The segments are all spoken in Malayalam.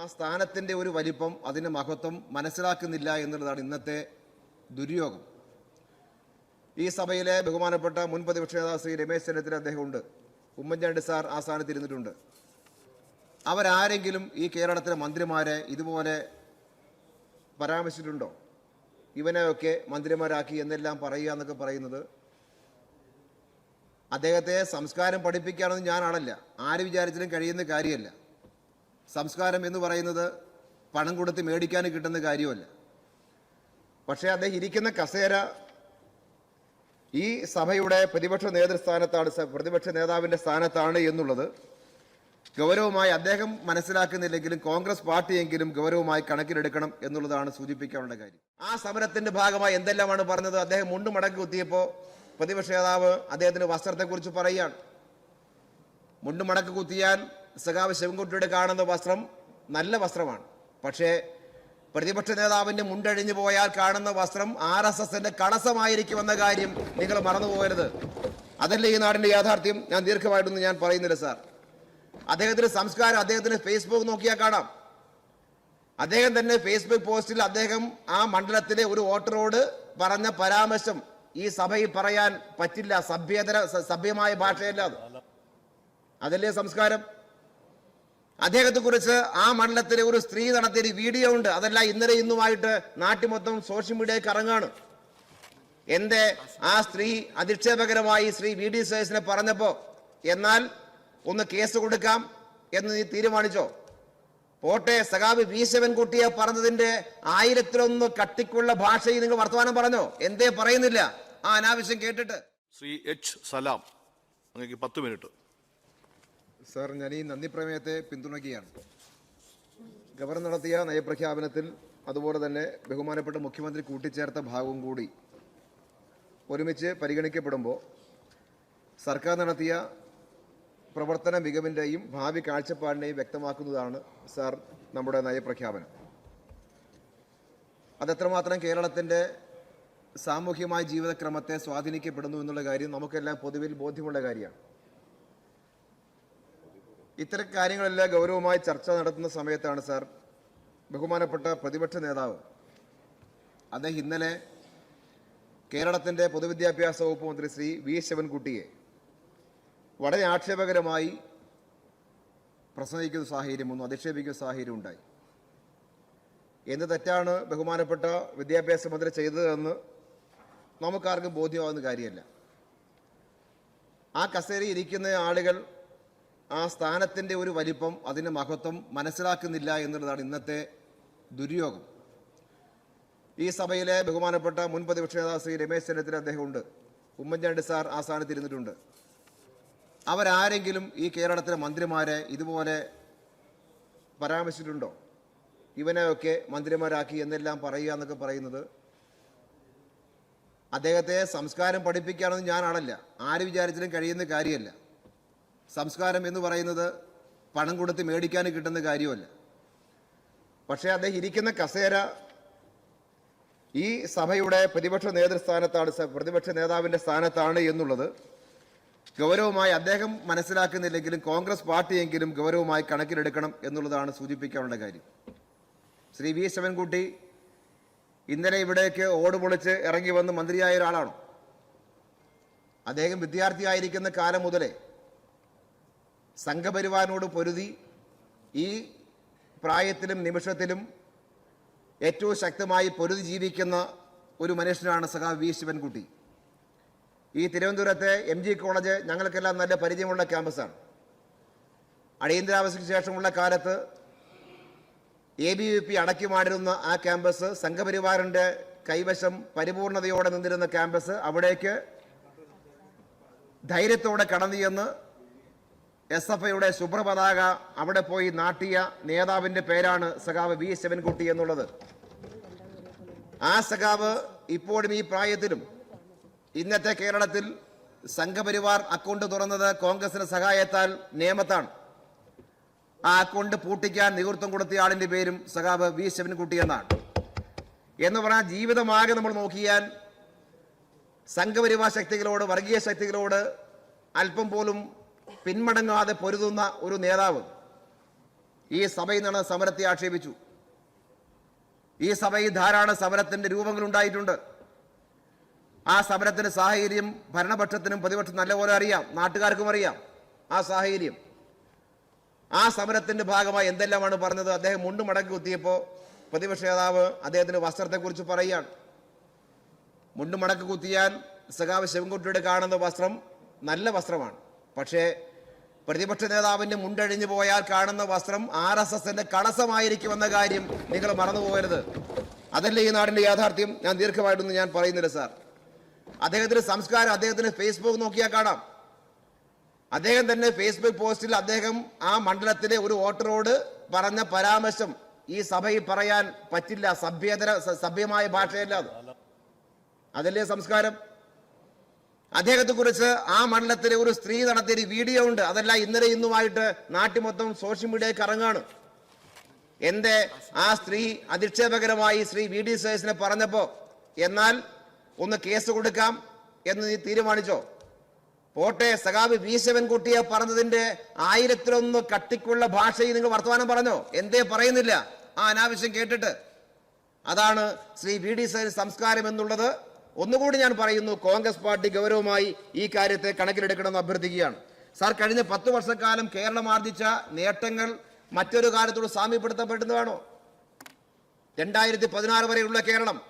ആ സ്ഥാനത്തിന്റെ ഒരു വലിപ്പം അതിന്റെ മഹത്വം മനസ്സിലാക്കുന്നില്ല എന്നുള്ളതാണ് ഇന്നത്തെ ദുര്യോഗം. ഈ സഭയിലെ ബഹുമാനപ്പെട്ട മുൻ പ്രതിപക്ഷ നേതാവ് ശ്രീ രമേശ് ചെന്നിത്തല അദ്ദേഹമുണ്ട്. ഉമ്മൻചാണ്ടി സാർ ആ സ്ഥാനത്ത് ഇരുന്നിട്ടുണ്ട്. അവരാരെങ്കിലും ഈ കേരളത്തിലെ മന്ത്രിമാരെ ഇതുപോലെ പരാമർശിച്ചിട്ടുണ്ടോ? ഇവനെയൊക്കെ മന്ത്രിമാരാക്കി എന്നെല്ലാം പറയുക എന്നൊക്കെ പറയുന്നത് അദ്ദേഹത്തെ സംസ്കാരം പഠിപ്പിക്കുകയാണെന്ന് ഞാൻ ആളല്ല ആര് വിചാരിച്ചാലും കഴിയുന്ന കാര്യമല്ല. സംസ്കാരം എന്ന് പറയുന്നത് പണം കൊടുത്ത് മേടിക്കാൻ കിട്ടുന്ന കാര്യമല്ല. പക്ഷേ അദ്ദേഹം ഇരിക്കുന്ന കസേര ഈ സഭയുടെ പ്രതിപക്ഷ നേതൃസ്ഥാനത്താണ് പ്രതിപക്ഷ നേതാവിന്റെ സ്ഥാനത്താണ് എന്നുള്ളത് ഗൗരവമായി അദ്ദേഹം മനസ്സിലാക്കുന്നില്ലെങ്കിലും കോൺഗ്രസ് പാർട്ടിയെങ്കിലും ഗൗരവമായി കണക്കിലെടുക്കണം എന്നുള്ളതാണ് സൂചിപ്പിക്കാനുള്ള കാര്യം. ആ സമരത്തിന്റെ ഭാഗമായി എന്തെല്ലാമാണ് പറഞ്ഞത്? അദ്ദേഹം മുണ്ടും മടക്കി കുത്തിയപ്പോൾ പ്രതിപക്ഷ നേതാവ് അദ്ദേഹത്തിന്റെ വസ്ത്രത്തെക്കുറിച്ച് പറയുകയാണ്. മുണ്ടും മടക്കി കുത്തിയാൽ സഖാവ് ശിവൻകുട്ടിയുടെ കാണുന്ന വസ്ത്രം നല്ല വസ്ത്രമാണ്. പക്ഷേ പ്രതിപക്ഷ നേതാവിന്റെ മുണ്ടഴിഞ്ഞു പോയാൽ കാണുന്ന വസ്ത്രം ആർ എസ് എസിന്റെ കളസമായിരിക്കുമെന്ന കാര്യം നിങ്ങൾ മറന്നുപോകരുത്. അതല്ലേ ഈ നാടിന്റെ യാഥാർത്ഥ്യം? ഞാൻ ദീർഘമായിട്ടൊന്നും ഞാൻ പറയുന്നില്ല സാർ. അദ്ദേഹത്തിന്റെ സംസ്കാരം അദ്ദേഹത്തിന്റെ ഫേസ്ബുക്ക് നോക്കിയാൽ കാണാം. അദ്ദേഹം തന്നെ ഫേസ്ബുക്ക് പോസ്റ്റിൽ അദ്ദേഹം ആ മണ്ഡലത്തിലെ ഒരു വോട്ടറോട് പറഞ്ഞ പരാമർശം ഈ സഭയിൽ പറയാൻ പറ്റില്ല. സഭ്യതര സഭ്യമായ ഭാഷയല്ല അത്. അതല്ലേ സംസ്കാരം? അദ്ദേഹത്തെ കുറിച്ച് ആ മണ്ഡലത്തിലെ ഒരു സ്ത്രീ നടത്തിയ ഒരു വീഡിയോ ഉണ്ട്. അതല്ല ഇന്നലെ ഇന്നുമായിട്ട് നാട്ടിൽ മൊത്തം സോഷ്യൽ മീഡിയയിൽ കറങ്ങാണ് എന്റെ ആ സ്ത്രീ അധിക്ഷേപകരമായി ശ്രീ വി ഡി സുരേഷിനെ പറഞ്ഞപ്പോ എന്നാൽ ഒന്ന് കേസ് കൊടുക്കാം എന്ന് നീ തീരുമാനിച്ചോ? പോട്ടെ സഖാബ് വി ശിവൻകുട്ടിയെ പറഞ്ഞതിന്റെ ആയിരത്തിലൊന്ന് കട്ടിക്കുള്ള ഭാഷയിൽ നിങ്ങൾ വർത്തമാനം പറഞ്ഞോ? എന്തേ പറയുന്നില്ല. ആ അനാവശ്യം കേട്ടിട്ട്. ശ്രീ എച്ച് സലാം അങ്ങേക്ക് പത്ത് മിനിറ്റ് സാർ ഞാൻ ഈ നന്ദി പ്രമേയത്തെ പിന്തുണയ്ക്കുകയാണ്. ഗവർണർ നടത്തിയ നയപ്രഖ്യാപനത്തിൽ അതുപോലെ തന്നെ ബഹുമാനപ്പെട്ട മുഖ്യമന്ത്രി കൂട്ടിച്ചേർത്ത ഭാഗവും കൂടി ഒരുമിച്ച് പരിഗണിക്കപ്പെടുമ്പോൾ സർക്കാർ നടത്തിയ പ്രവർത്തന മികവിന്റെയും ഭാവി കാഴ്ചപ്പാടിനെയും വ്യക്തമാക്കുന്നതാണ് സാർ നമ്മുടെ നയപ്രഖ്യാപനം. അതെത്രമാത്രം കേരളത്തിന്റെ സാമൂഹ്യമായ ജീവിതക്രമത്തെ സ്വാധീനിക്കപ്പെടുന്നു എന്നുള്ള കാര്യം നമുക്കെല്ലാം പൊതുവിൽ ബോധ്യമുള്ള കാര്യമാണ്. ഇത്തരം കാര്യങ്ങളെല്ലാം ഗൗരവമായി ചർച്ച നടത്തുന്ന സമയത്താണ് സാർ ബഹുമാനപ്പെട്ട പ്രതിപക്ഷ നേതാവ് അദ്ദേഹം ഇന്നലെ കേരളത്തിന്റെ പൊതുവിദ്യാഭ്യാസ വകുപ്പ് മന്ത്രി ശ്രീ വി ശിവൻകുട്ടിയെ വളരെ ആക്ഷേപകരമായി പ്രസംഗിക്കുന്ന സാഹചര്യം ഒന്നും അധിക്ഷേപിക്കുന്ന സാഹചര്യം ഉണ്ടായി. എന്ത് തെറ്റാണ് ബഹുമാനപ്പെട്ട വിദ്യാഭ്യാസ മന്ത്രി ചെയ്തതെന്ന് നമുക്കാർക്കും ബോധ്യമാകുന്ന കാര്യമല്ല. ആ കസേരയിൽ ഇരിക്കുന്ന ആളുകൾ ആ സ്ഥാനത്തിന്റെ ഒരു വലിപ്പം അതിന്റെ മഹത്വം മനസ്സിലാക്കുന്നില്ല എന്നുള്ളതാണ് ഇന്നത്തെ ദുര്യോഗം. ഈ സഭയിലെ ബഹുമാനപ്പെട്ട മുൻ പ്രതിപക്ഷ നേതാവ് ശ്രീ രമേശ് ചെന്നിത്തല അദ്ദേഹമുണ്ട്. ഉമ്മൻചാണ്ടി സാർ ആ സ്ഥാനത്ത് ഇരുന്നിട്ടുണ്ട്. അവരാരെങ്കിലും ഈ കേരളത്തിലെ മന്ത്രിമാരെ ഇതുപോലെ പരാമർശിച്ചിട്ടുണ്ടോ? ഇവനെയൊക്കെ മന്ത്രിമാരാക്കി എന്നെല്ലാം പറയുക എന്നൊക്കെ പറയുന്നത് അദ്ദേഹത്തെ സംസ്കാരം പഠിപ്പിക്കുകയാണെന്ന് ഞാൻ ആളല്ല ആര് വിചാരിച്ചാലും കഴിയുന്ന കാര്യമല്ല. സംസ്കാരം എന്ന് പറയുന്നത് പണം കൊടുത്ത് മേടിക്കാൻ കിട്ടുന്ന കാര്യമല്ല. പക്ഷേ അദ്ദേഹം ഇരിക്കുന്ന കസേര ഈ സഭയുടെ പ്രതിപക്ഷ നേതൃസ്ഥാനത്താണ് പ്രതിപക്ഷ നേതാവിന്റെ സ്ഥാനത്താണ് എന്നുള്ളത് ഗൗരവമായി അദ്ദേഹം മനസ്സിലാക്കുന്നില്ലെങ്കിലും കോൺഗ്രസ് പാർട്ടിയെങ്കിലും ഗൗരവമായി കണക്കിലെടുക്കണം എന്നുള്ളതാണ് സൂചിപ്പിക്കാനുള്ള കാര്യം. ശ്രീ വി ശിവൻകുട്ടി ഇന്നലെ ഇവിടേക്ക് ഓട് പൊളിച്ച് ഇറങ്ങി വന്ന് മന്ത്രിയായ ഒരാളാണോ. അദ്ദേഹം വിദ്യാർത്ഥിയായിരിക്കുന്ന കാലം മുതലേ സംഘപരിവാറിനോട് പൊരുതി ഈ പ്രായത്തിലും നിമിഷത്തിലും ഏറ്റവും ശക്തമായി പൊരുതി ജീവിക്കുന്ന ഒരു മനുഷ്യനാണ് സഖാവ് വി ശിവൻകുട്ടി. ഈ തിരുവനന്തപുരത്തെ എം ജി കോളേജ് ഞങ്ങൾക്കെല്ലാം നല്ല പരിചയമുള്ള ക്യാമ്പസാണ്. അടിയന്തരാവസ്ഥയ്ക്ക് ശേഷമുള്ള കാലത്ത് എ ബി വി പി അടക്കിമാടിരുന്ന ആ ക്യാമ്പസ് സംഘപരിവാറിന്റെ കൈവശം പരിപൂർണതയോടെ നിന്നിരുന്ന ക്യാമ്പസ് അവിടേക്ക് ധൈര്യത്തോടെ കടന്നു ചെന്ന് എസ് എഫ് ഐയുടെ ശുഭ്രപതാക അവിടെ പോയി നാട്ടിയ നേതാവിന്റെ പേരാണ് സഖാവ് വി ശിവൻകുട്ടി എന്നുള്ളത്. ആ സഖാവ് ഇപ്പോഴും ഈ പ്രായത്തിലും ഇന്നത്തെ കേരളത്തിൽ സംഘപരിവാർ അക്കൗണ്ട് തുറന്നത് കോൺഗ്രസിന് സഹായത്താൽ നിയമത്താണ്. ആ അക്കൗണ്ട് പൂട്ടിക്കാൻ നേതൃത്വം കൊടുത്തിയ ആളിന്റെ പേരും സഖാവ് വി ശിവൻകുട്ടി എന്നാണ്. എന്ന് പറഞ്ഞാൽ ജീവിതമാകെ നമ്മൾ നോക്കിയാൽ സംഘപരിവാർ ശക്തികളോട് വർഗീയ ശക്തികളോട് അല്പം പോലും പിന്മടങ്ങാതെ പൊരുതുന്ന ഒരു നേതാവ് ഈ സഭയിൽ നിന്ന് സമരത്തെ ആക്ഷേപിച്ചു. ഈ സഭയിൽ ധാരാളം സമരത്തിന്റെ രൂപങ്ങൾ ഉണ്ടായിട്ടുണ്ട്. ആ സമരത്തിന്റെ സാഹചര്യം ഭരണപക്ഷത്തിനും പ്രതിപക്ഷത്തിനും നല്ലപോലെ അറിയാം. നാട്ടുകാർക്കും അറിയാം ആ സാഹചര്യം. ആ സമരത്തിന്റെ ഭാഗമായി എന്തെല്ലാമാണ് പറഞ്ഞത്? അദ്ദേഹം മുണ്ട് മടക്കി കുത്തിയപ്പോൾ പ്രതിപക്ഷ നേതാവ് അദ്ദേഹത്തിന്റെ വസ്ത്രത്തെക്കുറിച്ച് പറയുകയാണ്. മുണ്ട് മടക്കി കുത്തിയാൽ സഖാവ് ശിവൻകുട്ടിയുടെ കാണുന്ന വസ്ത്രം നല്ല വസ്ത്രമാണ്. പക്ഷേ പ്രതിപക്ഷ നേതാവിന്റെ മുണ്ടഴിഞ്ഞു പോയാൽ കാണുന്ന വസ്ത്രം ആർ എസ് എസിന്റെ കളസമായിരിക്കുമെന്ന കാര്യം നിങ്ങൾ മറന്നുപോകരുത്. അതല്ലേ ഈ നാടിന്റെ യാഥാർത്ഥ്യം? ഞാൻ ദീർഘമായിട്ടൊന്നും ഞാൻ പറയുന്നില്ല സാർ. അദ്ദേഹത്തിന്റെ സംസ്കാരം അദ്ദേഹത്തിന്റെ ഫേസ്ബുക്ക് നോക്കിയാൽ കാണാം. അദ്ദേഹം തന്നെ ഫേസ്ബുക്ക് പോസ്റ്റിൽ അദ്ദേഹം ആ മണ്ഡലത്തിലെ ഒരു വോട്ടറോട് പറഞ്ഞ പരാമർശം ഈ സഭയിൽ പറയാൻ പറ്റില്ല. സഭ്യതര സഭ്യമായ ഭാഷയല്ല അത്. അതല്ലേ സംസ്കാരം? അദ്ദേഹത്തെ കുറിച്ച് ആ മണ്ഡലത്തിലെ ഒരു സ്ത്രീ നടത്തിയ ഒരു വീഡിയോ ഉണ്ട്. അതല്ല ഇന്നലെ ഇന്നുമായിട്ട് നാട്ടിൽ മൊത്തം സോഷ്യൽ മീഡിയയിൽ കറങ്ങാണ് എന്റെ ആ സ്ത്രീ അധിക്ഷേപകരമായി ശ്രീ വി ഡി സേഴ്സിനെ പറഞ്ഞപ്പോ എന്നാൽ ഒന്ന് കേസ് കൊടുക്കാം എന്ന് നീ തീരുമാനിച്ചോ? പോട്ടെ സഖാബ് വി ശിവൻകുട്ടിയെ പറഞ്ഞതിന്റെ ആയിരത്തിലൊന്ന് കട്ടിക്കുള്ള ഭാഷയിൽ നിങ്ങൾ വർത്തമാനം പറഞ്ഞോ? എന്തേ പറയുന്നില്ല? ആ അനാവശ്യം കേട്ടിട്ട്. അതാണ് ശ്രീ വി ഡി സുരേഷ് സംസ്കാരം എന്നുള്ളത്. ഒന്നുകൂടി ഞാൻ പറയുന്നു കോൺഗ്രസ് പാർട്ടി ഗൗരവമായി ഈ കാര്യത്തെ കണക്കിലെടുക്കണമെന്ന് അഭ്യർത്ഥിക്കുകയാണ്. സാർ കഴിഞ്ഞ പത്ത് വർഷക്കാലം കേരളം ആർജിച്ച നേട്ടങ്ങൾ മറ്റൊരു കാലത്തോട് സാമ്യപ്പെടുത്തപ്പെടുന്നതാണോ? രണ്ടായിരത്തി പതിനാറ് വരെയുള്ള കേരളം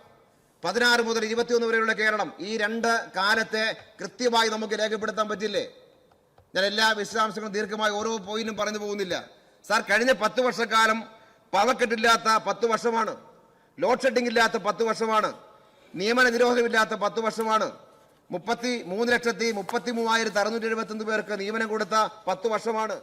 പതിനാറ് മുതൽ ഇരുപത്തിയൊന്ന് വരെയുള്ള കേരളം ഈ രണ്ട് കാലത്തെ കൃത്യമായി നമുക്ക് രേഖപ്പെടുത്താൻ പറ്റില്ലേ? ഞാൻ എല്ലാ വിശദാംശങ്ങളും ദീർഘമായി ഓരോ പോയിന്റും പറഞ്ഞു പോകുന്നില്ല. സാർ കഴിഞ്ഞ പത്ത് വർഷക്കാലം പവക്കെട്ടില്ലാത്ത പത്ത് വർഷമാണ്. ലോഡ് ഷെഡിംഗ് ഇല്ലാത്ത പത്ത് വർഷമാണ്. നിയമന നിരോധനമില്ലാത്ത പത്ത് വർഷമാണ്. മുപ്പത്തി മൂന്ന് ലക്ഷത്തി മുപ്പത്തി മൂവായിരത്തി അറുന്നൂറ്റി എഴുപത്തി പേർക്ക് നിയമനം കൊടുത്ത പത്ത് വർഷമാണ്.